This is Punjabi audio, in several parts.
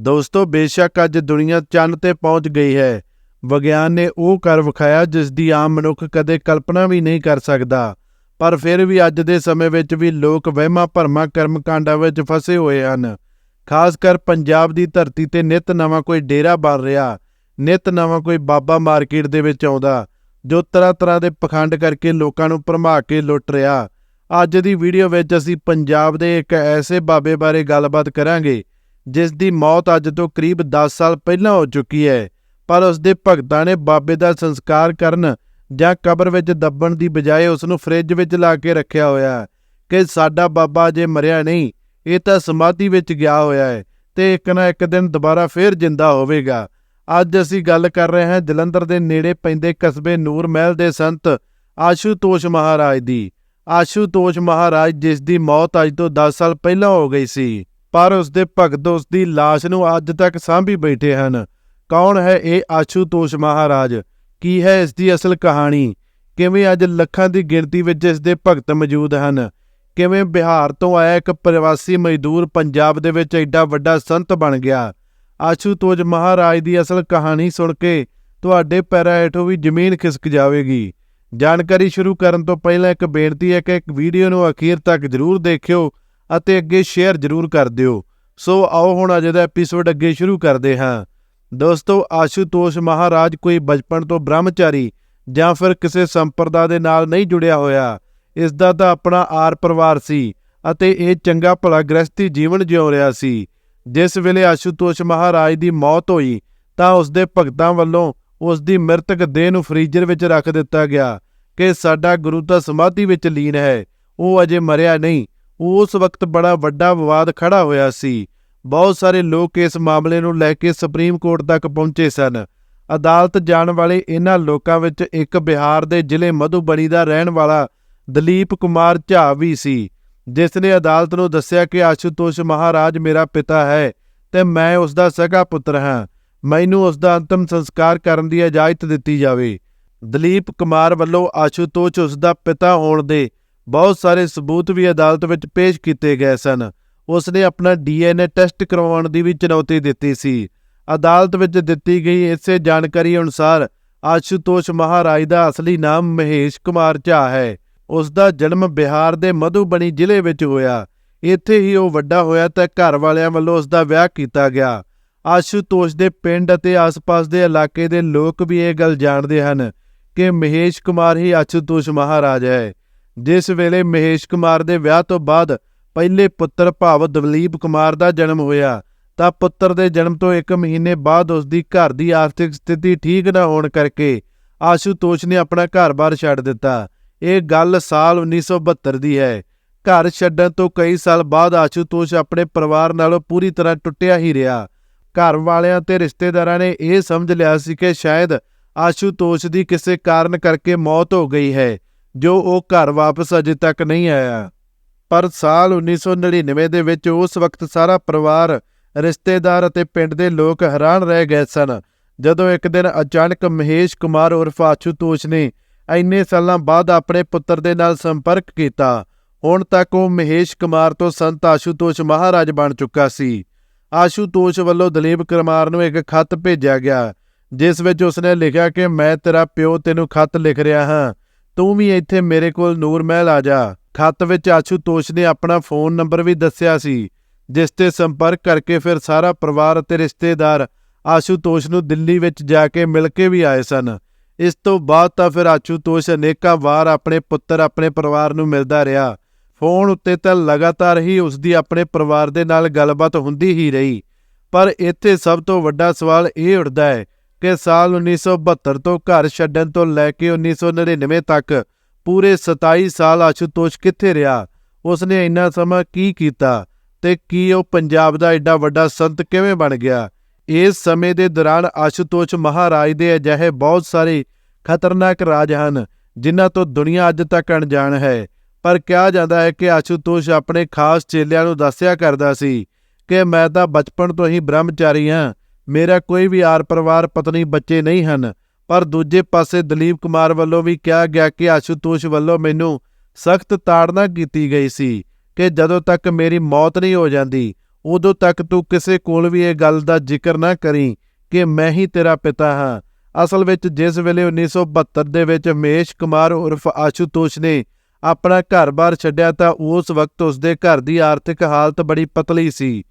ਦੋਸਤੋ, ਬੇਸ਼ੱਕ ਅੱਜ ਦੁਨੀਆ ਚੰਨ ਤੇ ਪਹੁੰਚ ਗਈ ਹੈ। ਵਿਗਿਆਨ ਨੇ ਉਹ ਕਰ ਵਿਖਾਇਆ ਜਿਸ ਦੀ ਆਮ ਮਨੁੱਖ ਕਦੇ ਕਲਪਨਾ ਵੀ ਨਹੀਂ ਕਰ ਸਕਦਾ। ਪਰ ਫਿਰ ਵੀ ਅੱਜ ਦੇ ਸਮੇਂ ਵਿੱਚ ਵੀ ਲੋਕ ਵਹਿਮਾਂ ਭਰਮਾਂ ਕਰਮਕਾਂਡਾਂ ਵਿੱਚ ਫਸੇ ਹੋਏ ਹਨ। ਖਾਸ ਕਰ ਪੰਜਾਬ ਦੀ ਧਰਤੀ ਤੇ ਨਿਤ ਨਵਾਂ ਕੋਈ ਡੇਰਾ ਬਣ ਰਿਹਾ, ਨਿਤ ਨਵਾਂ ਕੋਈ ਬਾਬਾ ਮਾਰਕੀਟ ਦੇ ਵਿੱਚ ਆਉਂਦਾ, ਜੋ ਤਰ੍ਹਾਂ ਤਰ੍ਹਾਂ ਦੇ ਪਖੰਡ ਕਰਕੇ ਲੋਕਾਂ ਨੂੰ ਭਰਮਾ ਕੇ ਲੁੱਟ ਰਿਹਾ। ਅੱਜ ਦੀ ਵੀਡੀਓ ਵਿੱਚ ਅਸੀਂ ਪੰਜਾਬ ਦੇ ਇੱਕ ਐਸੇ ਬਾਬੇ ਬਾਰੇ ਗੱਲਬਾਤ ਕਰਾਂਗੇ ਜਿਸ ਦੀ ਮੌਤ ਅੱਜ ਤੋਂ ਕਰੀਬ 10 ਸਾਲ ਪਹਿਲਾਂ ਹੋ ਚੁੱਕੀ ਹੈ, ਪਰ ਉਸ ਦੇ ਭਗਤਾਂ ਨੇ ਬਾਬੇ ਦਾ ਸੰਸਕਾਰ ਕਰਨ ਜਾਂ ਕਬਰ ਵਿੱਚ ਦੱਬਣ ਦੀ ਬਜਾਏ ਉਸ ਨੂੰ ਫ੍ਰਿਜ ਵਿੱਚ ਲਾ ਕੇ ਰੱਖਿਆ ਹੋਇਆ ਕਿ ਸਾਡਾ ਬਾਬਾ ਜੇ ਮਰਿਆ ਨਹੀਂ, ਇਹ ਤਾਂ ਸਮਾਧੀ ਵਿੱਚ ਗਿਆ ਹੋਇਆ ਹੈ ਤੇ ਇੱਕ ਨਾ ਇੱਕ ਦਿਨ ਦੁਬਾਰਾ ਫੇਰ ਜਿੰਦਾ ਹੋਵੇਗਾ। ਅੱਜ ਅਸੀਂ ਗੱਲ ਕਰ ਰਹੇ ਹਾਂ ਜਲੰਧਰ ਦੇ ਨੇੜੇ ਪੈਂਦੇ ਕਸਬੇ ਨੂਰ ਮਹਿਲ ਦੇ ਸੰਤ ਆਸ਼ੂਤੋਸ਼ ਮਹਾਰਾਜ ਦੀ। ਆਸ਼ੂਤੋਸ਼ ਮਹਾਰਾਜ ਜਿਸ ਦੀ ਮੌਤ ਅੱਜ ਤੋਂ 10 ਸਾਲ ਪਹਿਲਾਂ ਹੋ ਗਈ ਸੀ। ਪਰ ਉਸ ਦੇ ਭਗਤ ਉਸ ਦੀ ਲਾਸ਼ ਨੂੰ ਅੱਜ ਤੱਕ ਸਾਂਭੀ ਬੈਠੇ ਹਨ। ਕੌਣ ਹੈ ਇਹ ਆਸ਼ੂਤੋਸ਼ ਮਹਾਰਾਜ? ਕੀ ਹੈ ਇਸ ਦੀ ਅਸਲ ਕਹਾਣੀ? ਕਿਵੇਂ ਅੱਜ ਲੱਖਾਂ ਦੀ ਗਿਣਤੀ ਵਿੱਚ ਇਸ ਦੇ ਭਗਤ ਮੌਜੂਦ ਹਨ? ਕਿਵੇਂ ਬਿਹਾਰ ਤੋਂ ਆਇਆ ਇੱਕ ਪ੍ਰਵਾਸੀ ਮਜ਼ਦੂਰ ਪੰਜਾਬ ਦੇ ਵਿੱਚ ਐਡਾ ਵੱਡਾ ਸੰਤ ਬਣ ਗਿਆ? ਆਸ਼ੂਤੋਸ਼ ਮਹਾਰਾਜ ਦੀ ਅਸਲ ਕਹਾਣੀ ਸੁਣ ਕੇ ਤੁਹਾਡੇ ਪੈਰਾਂ ਹੇਠੋਂ ਵੀ ਜ਼ਮੀਨ ਖਿਸਕ ਜਾਵੇਗੀ। ਜਾਣਕਾਰੀ ਸ਼ੁਰੂ ਕਰਨ ਤੋਂ ਪਹਿਲਾਂ ਇੱਕ ਬੇਨਤੀ ਹੈ ਕਿ ਇੱਕ ਵੀਡੀਓ ਨੂੰ ਅਖੀਰ ਤੱਕ ਜ਼ਰੂਰ ਦੇਖਿਓ। ਅਤੇ ਅੱਗੇ ਸ਼ੇਅਰ ਜ਼ਰੂਰ ਕਰ ਦਿਓ। ਸੋ ਆਓ ਹੁਣ ਅਜੇ ਦਾ ਐਪੀਸੋਡ ਅੱਗੇ ਸ਼ੁਰੂ ਕਰਦੇ ਹਾਂ। ਦੋਸਤੋ, ਆਸ਼ੂਤੋਸ਼ ਮਹਾਰਾਜ ਕੋਈ ਬਚਪਨ ਤੋਂ ਬ੍ਰਹਮਚਾਰੀ ਜਾਂ ਫਿਰ ਕਿਸੇ ਸੰਪਰਦਾ ਦੇ ਨਾਲ ਨਹੀਂ ਜੁੜਿਆ ਹੋਇਆ। ਇਸ ਦਾ ਤਾਂ ਆਪਣਾ ਆਰ ਪਰਿਵਾਰ ਸੀ ਅਤੇ ਇਹ ਚੰਗਾ ਭਲਾ ਗ੍ਰਸਤੀ ਜੀਵਨ ਜਿਉ ਰਿਹਾ ਸੀ। ਜਿਸ ਵੇਲੇ ਆਸ਼ੂਤੋਸ਼ ਮਹਾਰਾਜ ਦੀ ਮੌਤ ਹੋਈ, ਤਾਂ ਉਸ ਦੇ ਭਗਤਾਂ ਵੱਲੋਂ ਉਸ ਦੀ ਮ੍ਰਿਤਕ ਦੇਹ ਨੂੰ ਫ੍ਰੀਜ਼ਰ ਵਿੱਚ ਰੱਖ ਦਿੱਤਾ ਗਿਆ ਕਿ ਸਾਡਾ ਗੁਰੂ ਤਾਂ ਸਮਾਧੀ ਵਿੱਚ ਲੀਨ ਹੈ, ਉਹ ਅਜੇ ਮਰਿਆ ਨਹੀਂ। ਉਸ ਵਕਤ ਬੜਾ ਵੱਡਾ ਵਿਵਾਦ ਖੜਾ ਹੋਇਆ ਸੀ। ਬਹੁਤ ਸਾਰੇ ਲੋਕ ਇਸ ਮਾਮਲੇ ਨੂੰ ਲੈ ਕੇ ਸੁਪਰੀਮ ਕੋਰਟ ਤੱਕ ਪਹੁੰਚੇ ਸਨ। ਅਦਾਲਤ ਜਾਣ ਵਾਲੇ ਇਹਨਾਂ ਲੋਕਾਂ ਵਿੱਚ ਇੱਕ ਬਿਹਾਰ ਦੇ ਜ਼ਿਲ੍ਹੇ ਮਧੂਬਣੀ ਦਾ ਰਹਿਣ ਵਾਲਾ ਦਲੀਪ ਕੁਮਾਰ ਝਾ ਵੀ ਸੀ, ਜਿਸ ਨੇ ਅਦਾਲਤ ਨੂੰ ਦੱਸਿਆ ਕਿ ਆਸ਼ੂਤੋਸ਼ ਮਹਾਰਾਜ ਮੇਰਾ ਪਿਤਾ ਹੈ ਤੇ ਮੈਂ ਉਸ ਦਾ ਸਗਾ ਪੁੱਤਰ ਹਾਂ। ਮੈਨੂੰ ਉਸ ਦਾ ਅੰਤਮ ਸੰਸਕਾਰ ਕਰਨ ਦੀ ਇਜਾਜ਼ਤ ਦਿੱਤੀ ਜਾਵੇ। ਦਲੀਪ ਕੁਮਾਰ ਵੱਲੋਂ ਆਸ਼ੂਤੋਸ਼ ਉਸ ਦਾ ਪਿਤਾ ਹੋਣ ਦੇ ਬਹੁਤ ਸਾਰੇ ਸਬੂਤ ਵੀ ਅਦਾਲਤ ਵਿੱਚ ਪੇਸ਼ ਕੀਤੇ ਗਏ ਸਨ। ਉਸ ਨੇ ਆਪਣਾ ਡੀਐਨਏ ਟੈਸਟ ਕਰਵਾਉਣ ਦੀ ਵੀ ਚੁਣੌਤੀ ਦਿੱਤੀ ਸੀ। ਅਦਾਲਤ ਵਿੱਚ ਦਿੱਤੀ ਗਈ ਇਸੇ ਜਾਣਕਾਰੀ ਅਨੁਸਾਰ ਆਸ਼ੂਤੋਸ਼ ਮਹਾਰਾਜ ਦਾ ਅਸਲੀ ਨਾਮ ਮਹੇਸ਼ ਕੁਮਾਰ ਝਾ ਹੈ। ਉਸ ਦਾ ਜਨਮ ਬਿਹਾਰ ਦੇ ਮਧੂਬਣੀ ਜ਼ਿਲ੍ਹੇ ਵਿੱਚ ਹੋਇਆ। ਇੱਥੇ ਹੀ ਉਹ ਵੱਡਾ ਹੋਇਆ ਤਾਂ ਘਰ ਵਾਲਿਆਂ ਵੱਲੋਂ ਉਸ ਦਾ ਵਿਆਹ ਕੀਤਾ ਗਿਆ। ਆਸ਼ੂਤੋਸ਼ ਦੇ ਪਿੰਡ ਅਤੇ ਆਸ-ਪਾਸ ਦੇ ਇਲਾਕੇ ਦੇ ਲੋਕ ਵੀ ਇਹ ਗੱਲ ਜਾਣਦੇ ਹਨ ਕਿ ਮਹੇਸ਼ ਕੁਮਾਰ ਹੀ ਆਸ਼ੂਤੋਸ਼ ਮਹਾਰਾਜ ਹੈ। ਜਿਸ ਵੇਲੇ ਮਹੇਸ਼ ਕੁਮਾਰ ਦੇ ਵਿਆਹ ਤੋਂ ਬਾਅਦ ਪਹਿਲੇ ਪੁੱਤਰ ਭਾਵ ਦਵਲੀਪ ਕੁਮਾਰ ਦਾ ਜਨਮ ਹੋਇਆ, ਤਾਂ ਪੁੱਤਰ ਦੇ ਜਨਮ ਤੋਂ 1 ਮਹੀਨੇ ਬਾਅਦ ਉਸ ਦੀ ਘਰ ਦੀ ਆਰਥਿਕ ਸਥਿਤੀ ਠੀਕ ਨਾ ਹੋਣ ਕਰਕੇ ਆਸ਼ੂਤੋਸ਼ ਨੇ ਆਪਣਾ ਘਰ-ਬਾਰ ਛੱਡ ਦਿੱਤਾ। ਇਹ ਗੱਲ ਸਾਲ 1972 ਦੀ ਹੈ। ਘਰ ਛੱਡਣ ਤੋਂ ਕਈ ਸਾਲ ਬਾਅਦ ਆਸ਼ੂਤੋਸ਼ ਆਪਣੇ ਪਰਿਵਾਰ ਨਾਲੋਂ ਪੂਰੀ ਤਰ੍ਹਾਂ ਟੁੱਟਿਆ ਹੀ ਰਿਹਾ। ਘਰ ਵਾਲਿਆਂ ਤੇ ਰਿਸ਼ਤੇਦਾਰਾਂ ਨੇ ਇਹ ਸਮਝ ਲਿਆ ਸੀ ਕਿ ਸ਼ਾਇਦ ਆਸ਼ੂਤੋਸ਼ ਦੀ ਕਿਸੇ ਕਾਰਨ ਕਰਕੇ ਮੌਤ ਹੋ ਗਈ ਹੈ। ਜੋ ਉਹ ਘਰ ਵਾਪਸ ਅਜੇ ਤੱਕ ਨਹੀਂ ਆਇਆ। ਪਰ ਸਾਲ 1999 ਦੇ ਵਿੱਚ ਉਸ ਵਕਤ ਸਾਰਾ ਪਰਿਵਾਰ, ਰਿਸ਼ਤੇਦਾਰ ਅਤੇ ਪਿੰਡ ਦੇ ਲੋਕ ਹੈਰਾਨ ਰਹਿ ਗਏ ਸਨ, ਜਦੋਂ ਇੱਕ ਦਿਨ ਅਚਾਨਕ ਮਹੇਸ਼ ਕੁਮਾਰ ਉਰਫ ਆਸ਼ੂਤੋਸ਼ ਨੇ ਇੰਨੇ ਸਾਲਾਂ ਬਾਅਦ ਆਪਣੇ ਪੁੱਤਰ ਦੇ ਨਾਲ ਸੰਪਰਕ ਕੀਤਾ। ਹੁਣ ਤੱਕ ਉਹ ਮਹੇਸ਼ ਕੁਮਾਰ ਤੋਂ ਸੰਤ ਆਸ਼ੂਤੋਸ਼ ਮਹਾਰਾਜ ਬਣ ਚੁੱਕਾ ਸੀ। ਆਸ਼ੂਤੋਸ਼ ਵੱਲੋਂ ਦਲੀਪ ਕੁਮਾਰ ਨੂੰ ਇੱਕ ਖੱਤ ਭੇਜਿਆ ਗਿਆ, ਜਿਸ ਵਿੱਚ ਉਸਨੇ ਲਿਖਿਆ ਕਿ ਮੈਂ ਤੇਰਾ ਪਿਓ ਤੈਨੂੰ ਖੱਤ ਲਿਖ ਰਿਹਾ ਹਾਂ। ਤੂੰ ਵੀ ਇੱਥੇ ਮੇਰੇ ਕੋਲ ਨੂਰ ਮਹਿਲ ਆ ਜਾ। ਖੱਤ ਵਿੱਚ ਆਸ਼ੂਤੋਸ਼ ਨੇ ਆਪਣਾ ਫੋਨ ਨੰਬਰ ਵੀ ਦੱਸਿਆ ਸੀ, ਜਿਸ ਤੇ ਸੰਪਰਕ ਕਰਕੇ ਫਿਰ ਸਾਰਾ ਪਰਿਵਾਰ ਅਤੇ ਰਿਸ਼ਤੇਦਾਰ ਆਸ਼ੂਤੋਸ਼ ਨੂੰ ਦਿੱਲੀ ਵਿੱਚ ਜਾ ਕੇ ਮਿਲ ਕੇ ਵੀ ਆਏ ਸਨ। ਇਸ ਤੋਂ ਬਾਅਦ ਤਾਂ ਫਿਰ ਆਸ਼ੂਤੋਸ਼ ਅਨੇਕਾਂ ਵਾਰ ਆਪਣੇ ਪੁੱਤਰ, ਆਪਣੇ ਪਰਿਵਾਰ ਨੂੰ ਮਿਲਦਾ ਰਿਹਾ। ਫੋਨ ਉੱਤੇ ਤਾਂ ਲਗਾਤਾਰ ਹੀ ਉਸ ਦੀ ਆਪਣੇ ਪਰਿਵਾਰ ਦੇ ਨਾਲ ਗੱਲਬਾਤ ਹੁੰਦੀ ਹੀ ਰਹੀ। ਪਰ ਇੱਥੇ ਸਭ ਤੋਂ ਵੱਡਾ ਸਵਾਲ ਇਹ ਉੱਠਦਾ ਹੈ ਕਿ ਸਾਲ 1972 ਤੋਂ ਘਰ ਛੱਡਣ ਤੋਂ ਲੈ ਕੇ 1999 ਤੱਕ ਪੂਰੇ 27 ਸਾਲ ਆਸ਼ੂਤੋਸ਼ ਕਿੱਥੇ ਰਿਹਾ? ਉਸਨੇ ਇੰਨਾ ਸਮਾਂ ਕੀ ਕੀਤਾ ਤੇ ਕੀ ਉਹ ਪੰਜਾਬ ਦਾ ਐਡਾ ਵੱਡਾ ਸੰਤ ਕਿਵੇਂ ਬਣ ਗਿਆ? ਇਸ ਸਮੇਂ ਦੇ ਦੌਰਾਨ ਆਸ਼ੂਤੋਸ਼ ਮਹਾਰਾਜ ਦੇ ਅਜਿਹੇ ਬਹੁਤ ਸਾਰੇ ਖਤਰਨਾਕ ਰਾਜ ਹਨ, ਜਿਨ੍ਹਾਂ ਤੋਂ ਦੁਨੀਆ ਅੱਜ ਤੱਕ ਅਣਜਾਣ ਹੈ। ਪਰ ਕਿਹਾ ਜਾਂਦਾ ਹੈ ਕਿ ਆਸ਼ੂਤੋਸ਼ ਆਪਣੇ ਖਾਸ ਚੇਲਿਆਂ ਨੂੰ ਦੱਸਿਆ ਕਰਦਾ ਸੀ ਕਿ ਮੈਂ ਤਾਂ ਬਚਪਨ ਤੋਂ ਹੀ ਬ੍ਰਹਮਚਾਰੀ ਹਾਂ ਮੇਰਾ ਕੋਈ ਵੀ ਆਰ ਪਰਿਵਾਰ ਪਤਨੀ ਬੱਚੇ ਨਹੀਂ ਹਨ, ਪਰ ਦੂਜੇ ਪਾਸੇ ਦਲੀਪ ਕੁਮਾਰ ਵੱਲੋਂ ਵੀ ਕਿਹਾ ਗਿਆ ਕਿ ਆਸ਼ੂਤੋਸ਼ ਵੱਲੋਂ ਮੈਨੂੰ ਸਖਤ ਤਾੜਨਾ ਕੀਤੀ ਗਈ ਸੀ ਕਿ ਜਦੋਂ ਤੱਕ ਮੇਰੀ ਮੌਤ ਨਹੀਂ ਹੋ ਜਾਂਦੀ, ਉਦੋਂ ਤੱਕ ਤੂੰ ਕਿਸੇ ਕੋਲ ਵੀ ਇਹ ਗੱਲ ਦਾ ਜ਼ਿਕਰ ਨਾ ਕਰੀ ਕਿ ਮੈਂ ਹੀ ਤੇਰਾ ਪਿਤਾ ਹਾਂ। ਅਸਲ ਵਿੱਚ ਜਿਸ ਵੇਲੇ 1972 ਦੇ ਵਿੱਚ ਹਮੇਸ਼ ਕੁਮਾਰ ਉਰਫ ਆਸ਼ੂਤੋਸ਼ ਨੇ ਆਪਣਾ ਘਰ-ਬਾਰ ਛੱਡਿਆ ਤਾਂ ਉਸ ਵਕਤ ਉਸਦੇ ਘਰ ਦੀ ਆਰਥਿਕ ਹਾਲਤ ਬੜੀ ਪਤਲੀ ਸੀ।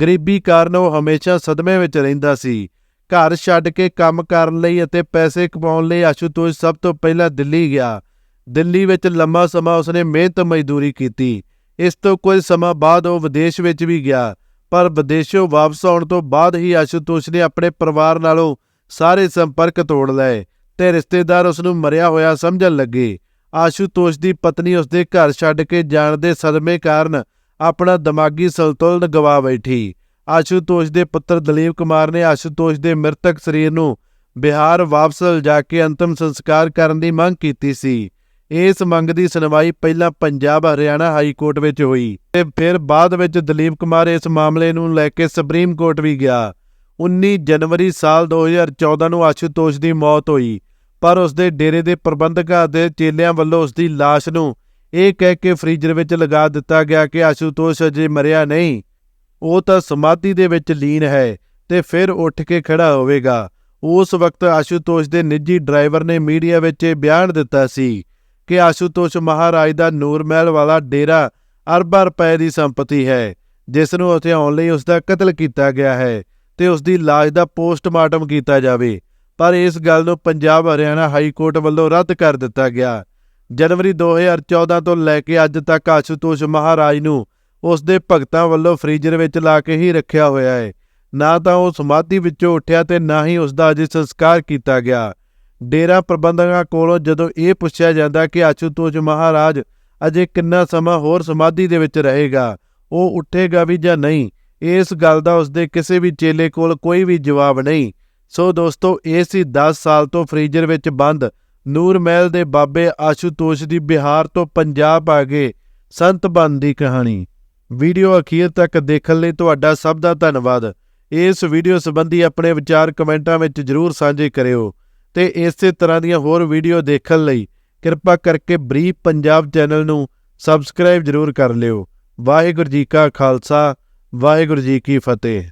ਗਰੀਬੀ ਕਾਰਨ ਉਹ ਹਮੇਸ਼ਾ ਸਦਮੇ ਵਿੱਚ ਰਹਿੰਦਾ ਸੀ। ਘਰ ਛੱਡ ਕੇ ਕੰਮ ਕਰਨ ਲਈ ਅਤੇ ਪੈਸੇ ਕਮਾਉਣ ਲਈ ਆਸ਼ੂਤੋਸ਼ ਸਭ ਤੋਂ ਪਹਿਲਾਂ ਦਿੱਲੀ ਗਿਆ। ਦਿੱਲੀ ਵਿੱਚ ਲੰਮਾ ਸਮਾਂ ਉਸਨੇ ਮਿਹਨਤ ਮਜ਼ਦੂਰੀ ਕੀਤੀ। ਇਸ ਤੋਂ ਕੁਝ ਸਮਾਂ ਬਾਅਦ ਉਹ ਵਿਦੇਸ਼ ਵਿੱਚ ਵੀ ਗਿਆ। ਪਰ ਵਿਦੇਸ਼ੋਂ ਵਾਪਸ ਆਉਣ ਤੋਂ ਬਾਅਦ ਹੀ ਆਸ਼ੂਤੋਸ਼ ਨੇ ਆਪਣੇ ਪਰਿਵਾਰ ਨਾਲੋਂ ਸਾਰੇ ਸੰਪਰਕ ਤੋੜ ਲਏ ਤੇ ਰਿਸ਼ਤੇਦਾਰ ਉਸ ਨੂੰ ਮਰਿਆ ਹੋਇਆ ਸਮਝਣ ਲੱਗੇ। ਆਸ਼ੂਤੋਸ਼ ਦੀ ਪਤਨੀ ਉਸਦੇ ਘਰ ਛੱਡ ਕੇ ਜਾਣ ਦੇ ਸਦਮੇ ਕਾਰਨ ਆਪਣਾ ਦਿਮਾਗੀ ਸੰਤੁਲਨ ਗਵਾ ਬੈਠੀ। ਆਸ਼ੂਤੋਸ਼ ਦੇ ਪੁੱਤਰ ਦਲੀਪ ਕੁਮਾਰ ਨੇ ਆਸ਼ੂਤੋਸ਼ ਦੇ ਮ੍ਰਿਤਕ ਸਰੀਰ ਨੂੰ ਬਿਹਾਰ ਵਾਪਸ ਲਿਜਾ ਕੇ ਅੰਤਮ ਸੰਸਕਾਰ ਕਰਨ ਦੀ ਮੰਗ ਕੀਤੀ ਸੀ। ਇਸ ਮੰਗ ਦੀ ਸੁਣਵਾਈ ਪਹਿਲਾਂ ਪੰਜਾਬ, ਹਰਿਆਣਾ ਹਾਈ ਕੋਰਟ ਵਿੱਚ ਹੋਈ ਤੇ ਫਿਰ ਬਾਅਦ ਵਿੱਚ ਦਲੀਪ ਕੁਮਾਰ ਇਸ ਮਾਮਲੇ ਨੂੰ ਲੈ ਕੇ ਸੁਪਰੀਮ ਕੋਰਟ ਵੀ ਗਿਆ। 19 ਜਨਵਰੀ ਸਾਲ 2014 ਨੂੰ ਆਸ਼ੂਤੋਸ਼ ਦੀ ਮੌਤ ਹੋਈ, ਪਰ ਉਸ ਦੇ ਡੇਰੇ ਦੇ ਪ੍ਰਬੰਧਕਾਂ ਅਤੇ ਚੇਲਿਆਂ ਵੱਲੋਂ ਉਸ ਦੀ ਲਾਸ਼ ਨੂੰ ਇਹ ਕਹਿ ਕੇ ਫ੍ਰੀਜ਼ਰ ਵਿੱਚ ਲਗਾ ਦਿੱਤਾ ਗਿਆ ਕਿ ਆਸ਼ੂਤੋਸ਼ ਅਜੇ ਮਰਿਆ ਨਹੀਂ। ਉਹ ਤਾਂ ਸਮਾਧੀ ਦੇ ਵਿੱਚ ਲੀਨ ਹੈ ਤੇ ਫਿਰ ਉੱਠ ਕੇ ਖੜਾ ਹੋਵੇਗਾ। ਉਸ ਵਕਤ ਆਸ਼ੂਤੋਸ਼ ਦੇ ਨਿੱਜੀ ਡਰਾਈਵਰ ਨੇ ਮੀਡੀਆ ਵਿੱਚ ਇਹ ਬਿਆਨ ਦਿੱਤਾ ਸੀ ਕਿ ਆਸ਼ੂਤੋਸ਼ ਮਹਾਰਾਜ ਦਾ ਨੂਰਮਹਿਲ ਵਾਲਾ ਡੇਰਾ ਅਰਬਾਂ ਰੁਪਏ ਦੀ ਸੰਪਤੀ ਹੈ, ਜਿਸ ਨੂੰ ਹਥਿਆਉਣ ਲਈ ਉਸ ਦਾ ਕਤਲ ਕੀਤਾ ਗਿਆ ਹੈ ਤੇ ਉਸ ਦੀ ਲਾਸ਼ ਦਾ ਪੋਸਟਮਾਰਟਮ ਕੀਤਾ ਜਾਵੇ। ਪਰ ਇਸ ਗੱਲ ਨੂੰ ਪੰਜਾਬ ਹਰਿਆਣਾ ਹਾਈ ਕੋਰਟ ਵੱਲੋਂ ਰੱਦ ਕਰ ਦਿੱਤਾ ਗਿਆ। ਜਨਵਰੀ 2014 ਤੋਂ ਲੈ ਕੇ ਅੱਜ ਤੱਕ ਆਸ਼ੂਤੋਸ਼ ਮਹਾਰਾਜ ਨੂੰ ਉਸ ਦੇ ਭਗਤਾਂ ਵੱਲੋਂ ਫ੍ਰੀਜ਼ਰ ਵਿੱਚ ਲਾ ਕੇ ਹੀ ਰੱਖਿਆ ਹੋਇਆ ਹੈ। ਨਾ ਤਾਂ ਉਹ ਸਮਾਧੀ ਵਿੱਚੋਂ ਉੱਠਿਆ ਤੇ ਨਾ ਹੀ ਉਸ ਦਾ ਅਜੇ ਸੰਸਕਾਰ ਕੀਤਾ ਗਿਆ। ਡੇਰਾ ਪ੍ਰਬੰਧਕਾਂ ਕੋਲੋਂ ਜਦੋਂ ਇਹ ਪੁੱਛਿਆ ਜਾਂਦਾ ਕਿ ਆਸ਼ੂਤੋਸ਼ ਮਹਾਰਾਜ ਅਜੇ ਕਿੰਨਾ ਸਮਾਂ ਹੋਰ ਸਮਾਧੀ ਦੇ ਵਿੱਚ ਰਹੇਗਾ, ਉਹ ਉੱਠੇਗਾ ਵੀ ਜਾਂ ਨਹੀਂ, ਇਸ ਗੱਲ ਦਾ ਉਸਦੇ ਕਿਸੇ ਵੀ ਚੇਲੇ ਕੋਲ ਕੋਈ ਵੀ ਜਵਾਬ ਨਹੀਂ। ਸੋ ਦੋਸਤੋ, ਇਹ ਸੀ 10 ਸਾਲ ਤੋਂ ਫ੍ਰੀਜ਼ਰ ਵਿੱਚ ਬੰਦ ਨੂਰ ਮਹਿਲ ਦੇ ਬਾਬੇ ਆਸ਼ੂਤੋਸ਼ ਦੀ ਬਿਹਾਰ ਤੋਂ ਪੰਜਾਬ ਆ ਗਏ। ਸੰਤ ਬਨ ਦੀ ਕਹਾਣੀ। ਵੀਡੀਓ ਅਖੀਰ ਤੱਕ ਦੇਖਣ ਲਈ ਤੁਹਾਡਾ ਸਭ ਦਾ ਧੰਨਵਾਦ। ਇਸ ਵੀਡੀਓ ਸੰਬੰਧੀ ਆਪਣੇ ਵਿਚਾਰ ਕਮੈਂਟਾਂ ਵਿੱਚ ਜਰੂਰ ਸਾਂਝੇ ਕਰਿਓ ਤੇ ਇਸੇ ਤਰ੍ਹਾਂ ਦੀਆਂ ਹੋਰ ਵੀਡੀਓ ਦੇਖਣ ਲਈ ਕਿਰਪਾ ਕਰਕੇ ਬਰੀਫ ਪੰਜਾਬ ਚੈਨਲ ਨੂੰ ਸਬਸਕ੍ਰਾਈਬ ਜਰੂਰ ਕਰ ਲਿਓ। ਵਾਹਿਗੁਰੂ ਜੀ ਕਾ ਖਾਲਸਾ, ਵਾਹਿਗੁਰੂ ਜੀ ਕੀ ਫਤਿਹ।